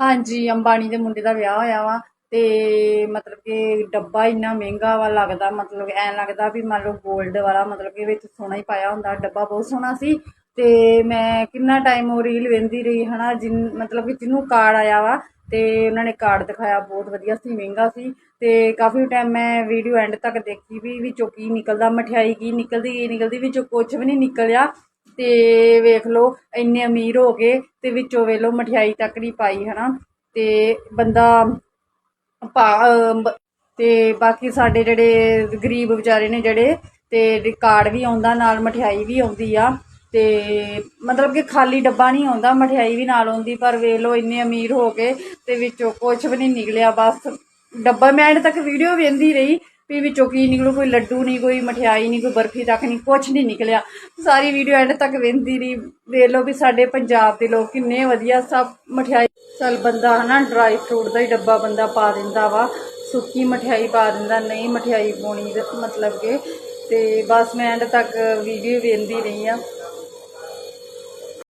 ਹਾਂਜੀ, ਅੰਬਾਨੀ ਦੇ ਮੁੰਡੇ ਦਾ ਵਿਆਹ ਹੋਇਆ ਵਾ ਤੇ ਮਤਲਬ ਕਿ ਡੱਬਾ ਇੰਨਾ ਮਹਿੰਗਾ ਵਾ, ਲੱਗਦਾ ਮਤਲਬ ਐਂ ਲੱਗਦਾ ਵੀ ਮੰਨ ਲਓ 골ਡ ਵਾਲਾ, ਮਤਲਬ ਕਿ ਵਿੱਚ ਸੋਨਾ ਹੀ ਪਾਇਆ ਹੁੰਦਾ, ਡੱਬਾ ਬਹੁਤ ਸੋਹਣਾ ਸੀ। ਤੇ ਮੈਂ ਕਿੰਨਾ ਟਾਈਮ ਉਹ ਰੀਲ ਵੇਂਦੀ ਰਹੀ, ਹਨਾ, ਜਿਨ ਮਤਲਬ ਕਿ ਜਿਹਨੂੰ ਕਾਰਡ ਆਇਆ ਵਾ ਤੇ ਉਹਨਾਂ ਨੇ ਕਾਰਡ ਦਿਖਾਇਆ, ਬਹੁਤ ਵਧੀਆ ਸੀ, ਮਹਿੰਗਾ ਸੀ। ਤੇ ਕਾਫੀ ਟਾਈਮ ਮੈਂ ਵੀਡੀਓ ਐਂਡ ਤੱਕ ਦੇਖੀ ਵੀ ਵਿੱਚੋਂ ਕੀ ਨਿਕਲਦਾ, ਮਠਿਆਈ ਕੀ ਨਿਕਲਦੀ ਕੀ ਨਿਕਲਦੀ, ਵਿੱਚੋਂ ਕੁਝ ਵੀ ਨਹੀਂ ਨਿਕਲਿਆ। ਤੇ ਵੇਖ ਲਓ, ਇੰਨੇ ਅਮੀਰ ਹੋ ਗਏ ਤੇ ਵਿੱਚੋਂ ਵੇਖ ਲਓ ਮਠਿਆਈ ਤੱਕ ਨਹੀਂ ਪਾਈ, ਹਨਾ? ਤੇ ਬੰਦਾ ਪਾ ਅਮ ਤੇ ਬਾਕੀ ਸਾਡੇ ਜਿਹੜੇ ਗਰੀਬ ਵਿਚਾਰੇ ਨੇ ਜਿਹੜੇ, ਤੇ ਕਾਰਡ ਵੀ ਆਉਂਦਾ, ਨਾਲ ਮਠਿਆਈ ਵੀ ਆਉਂਦੀ ਆ। ਤੇ ਮਤਲਬ ਕਿ ਖਾਲੀ ਡੱਬਾ ਨਹੀਂ ਆਉਂਦਾ, ਮਠਿਆਈ ਵੀ ਨਾਲ ਆਉਂਦੀ, ਪਰ ਵੇਖ ਲਓ ਇੰਨੇ ਅਮੀਰ ਹੋ ਕੇ ਤੇ ਵਿੱਚੋਂ ਕੁਛ ਵੀ ਨਹੀਂ ਨਿਕਲਿਆ, ਬਸ। ਡੱਬਾ, ਮੈਂ ਐਂਡ ਤੱਕ ਵੀਡੀਓ ਵੇਂਦੀ ਰਹੀ ਵੀ ਵਿੱਚੋਂ ਕੀ ਨਿਕਲੂ, ਕੋਈ ਲੱਡੂ ਨਹੀਂ, ਕੋਈ ਮਠਿਆਈ ਨਹੀਂ, ਕੋਈ ਬਰਫੀ ਤੱਕ ਨਹੀਂ ਕੁਝ ਨਹੀਂ ਨਿਕਲਿਆ। ਸਾਰੀ ਵੀਡੀਓ ਐਂਡ ਤੱਕ ਵੇਂਦੀ ਰਹੀ। ਵੇਖ ਲਓ ਵੀ ਸਾਡੇ ਪੰਜਾਬ ਦੇ ਲੋਕ ਕਿੰਨੇ ਵਧੀਆ ਸਭ ਮਠਿਆਈ ਚੱਲ ਬੰਦਾ ਹਨਾ ਡਰਾਈ ਫਰੂਟ ਦਾ ਹੀ ਡੱਬਾ ਬੰਦਾ ਪਾ ਦਿੰਦਾ ਵਾ, ਸੁੱਕੀ ਮਠਿਆਈ ਪਾ ਦਿੰਦਾ, ਨਹੀਂ ਮਠਿਆਈ ਪਾਉਣੀ, ਮਤਲਬ ਕਿ। ਤੇ ਬਸ ਮੈਂ ਐਂਡ ਤੱਕ ਵੀਡੀਓ ਵੇਖਦੀ ਰਹੀ ਆ।